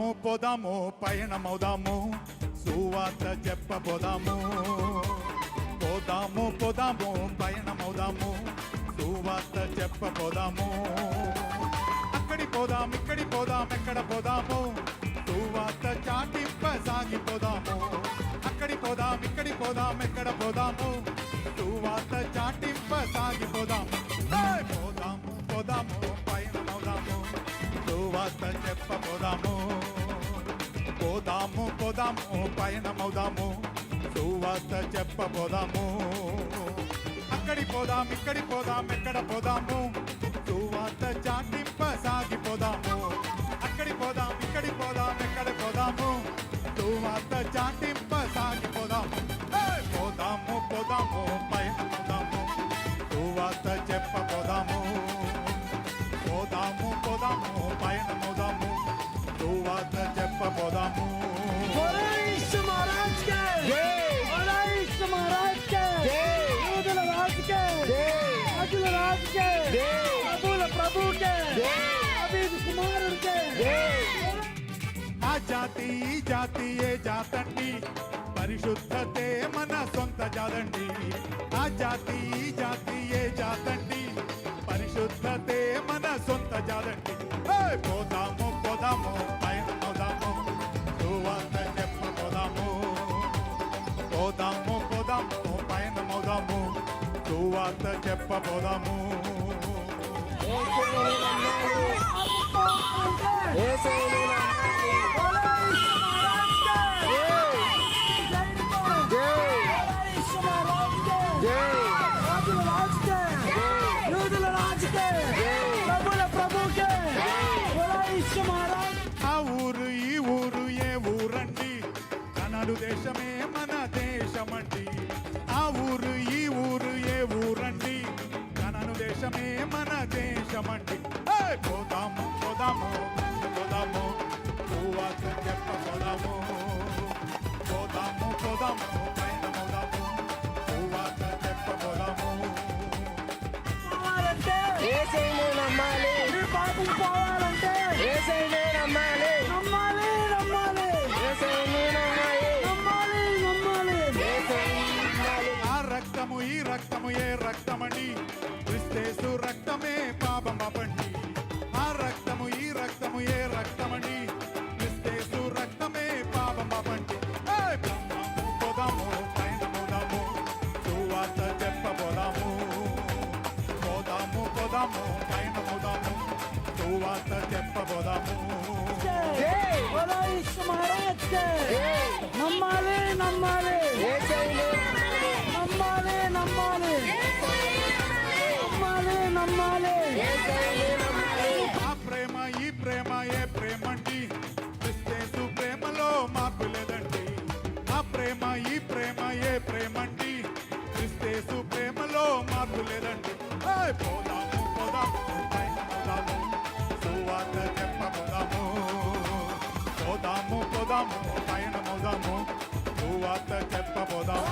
పోదాము పయనమవుదాము సువార్త చెప్పబోదాము. పోదాము పోదాము పయనమవుదాము సువార్త చెప్పబోదాము. అక్కడి పోదాం ఇక్కడి పోదాం ఎక్కడ పోదాము? సువార్త చాటింప సాగిపోదాము అక్కడి పోదాం ఇక్కడి పోదాం ఎక్కడ పోదాము? పోదాము పోదాము పయనమవుదాము. సువార్త చెప్పబోదాము. అక్కడి పోదాం ఇక్కడి పోదాం ఎక్కడ పోదాము? సువార్త చాటింప సాగిపోదాము అక్కడి పోదాం ఇక్కడి పోదాం ఎక్కడ పోదాము? సువార్త చాటింప ఆ జాతి ఈ జాతి ఏ జాతండి? పరిశుద్ధతే మన సొంత జాతండి. ఆ జాతి ఈ జాతి ఏ జాతండి? పరిశుద్ధతే మన సొంత జాతండి! పోదాము పోదాము పైన పోదాము. సువార్త చెప్పబోదాము పోదాము. పోదాము పైన పోదాము. చెప్పబోదాము बोला ఆ ఊరు ఈ ఊరు ఏ ఊరండి కనడు దేశమే ఏసైనే నమ్మాలి ఈ పాపం పోవాలంటే ఏసైనే నమ్మాలి నమ్మాలి. నమ్మాలి ఏసైనే నమ్మాలి నమ్మాలి. నమ్మాలి ఏసైనే నమ్మాలి ఆ రక్తము ఈ రక్తము ఏ రక్తమండి క్రిస్తేసు రక్తమే సువార్త చెప్పబోదాము. మహారాజ్ నమ్మాలి నమ్మాలి. నమ్మాలి నమ్మాలి. నమ్మాలి నమ్మాలి. ఆ ప్రేమ ఈ ప్రేమ ఏ ప్రేమండి? క్రిస్తేసు ప్రేమలో మార్పు లేదండి. ఆ ప్రేమ ఈ ప్రేమ ఏ ప్రేమండి? క్రిస్తేసు ప్రేమలో మార్పు లేదండి. పోదా. పోదాము పైన పోదాము సువార్త చెప్పబోదాము